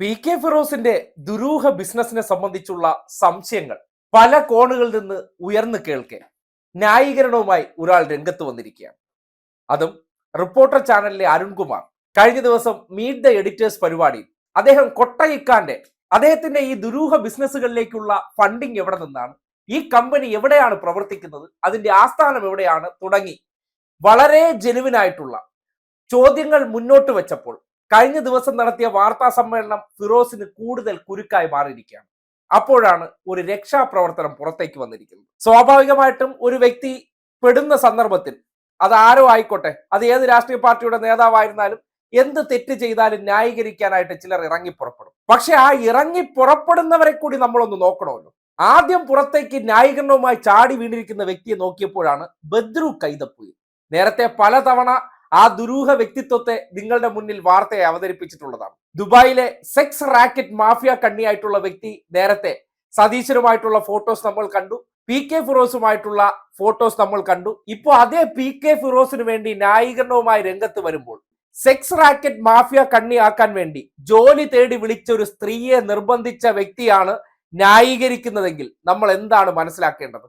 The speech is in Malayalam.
പി കെ ഫിറോസിന്റെ ദുരൂഹ ബിസിനസിനെ സംബന്ധിച്ചുള്ള സംശയങ്ങൾ പല കോണുകളിൽ നിന്ന് ഉയർന്നു കേൾക്കെ. ന്യായീകരണവുമായി ഒരാൾ രംഗത്ത് വന്നിരിക്കുകയാണ്. അതും റിപ്പോർട്ടർ ചാനലിലെ അരുൺകുമാർ. കഴിഞ്ഞ ദിവസം മീറ്റ് ദ എഡിറ്റേഴ്സ് പരിപാടിയിൽ അദ്ദേഹം കൊട്ടയിക്കാന്റെ അദ്ദേഹത്തിന്റെ ഈ ദുരൂഹ ബിസിനസ്സുകളിലേക്കുള്ള ഫണ്ടിങ് എവിടെ നിന്നാണ് ഈ കമ്പനി എവിടെയാണ് പ്രവർത്തിക്കുന്നത് അതിന്റെ ആസ്ഥാനം എവിടെയാണ് തുടങ്ങി വളരെ ജെനുവിനായിട്ടുള്ള ചോദ്യങ്ങൾ മുന്നോട്ട് വെച്ചപ്പോൾ കഴിഞ്ഞ ദിവസം നടത്തിയ വാർത്താ സമ്മേളനം ഫിറോസിന് കൂടുതൽ കുരുക്കായി മാറിയിരിക്കുകയാണ്. അപ്പോഴാണ് ഒരു രക്ഷാപ്രവർത്തനം പുറത്തേക്ക് വന്നിരിക്കുന്നത്. സ്വാഭാവികമായിട്ടും ഒരു വ്യക്തി പെടുന്ന സന്ദർഭത്തിൽ അത് ആരോ ആയിക്കോട്ടെ അത് ഏത് രാഷ്ട്രീയ പാർട്ടിയുടെ നേതാവായിരുന്നാലും എന്ത് തെറ്റ് ചെയ്താലും ന്യായീകരിക്കാനായിട്ട് ചിലർ ഇറങ്ങി പുറപ്പെടും. പക്ഷെ ആ ഇറങ്ങി പുറപ്പെടുന്നവരെ കൂടി നമ്മളൊന്ന് നോക്കണമല്ലോ. ആദ്യം പുറത്തേക്ക് ന്യായീകരണവുമായി ചാടി വീണിരിക്കുന്ന വ്യക്തിയെ നോക്കിയപ്പോഴാണ് ബദ്രു കൈതപ്പുയിൽ നേരത്തെ പലതവണ ആ ദുരൂഹ വ്യക്തിത്വത്തെ നിങ്ങളുടെ മുന്നിൽ വാർത്തയെ അവതരിപ്പിച്ചിട്ടുള്ളതാണ്. ദുബായിലെ സെക്സ് റാക്കറ്റ് മാഫിയ കണ്ണിയായിട്ടുള്ള വ്യക്തി നേരത്തെ സതീശനുമായിട്ടുള്ള ഫോട്ടോസ് നമ്മൾ കണ്ടു. പി കെ ഫിറോസുമായിട്ടുള്ള ഫോട്ടോസ് നമ്മൾ കണ്ടു. ഇപ്പോൾ അതേ പി കെ ഫിറോസിന് വേണ്ടി ന്യായീകരണവുമായി രംഗത്ത് വരുമ്പോൾ സെക്സ് റാക്കറ്റ് മാഫിയ കണ്ണിയാക്കാൻ വേണ്ടി ജോലി തേടി വിളിച്ച ഒരു സ്ത്രീയെ നിർബന്ധിച്ച വ്യക്തിയാണ് ന്യായീകരിക്കുന്നതെങ്കിൽ നമ്മൾ എന്താണ് മനസ്സിലാക്കേണ്ടത്?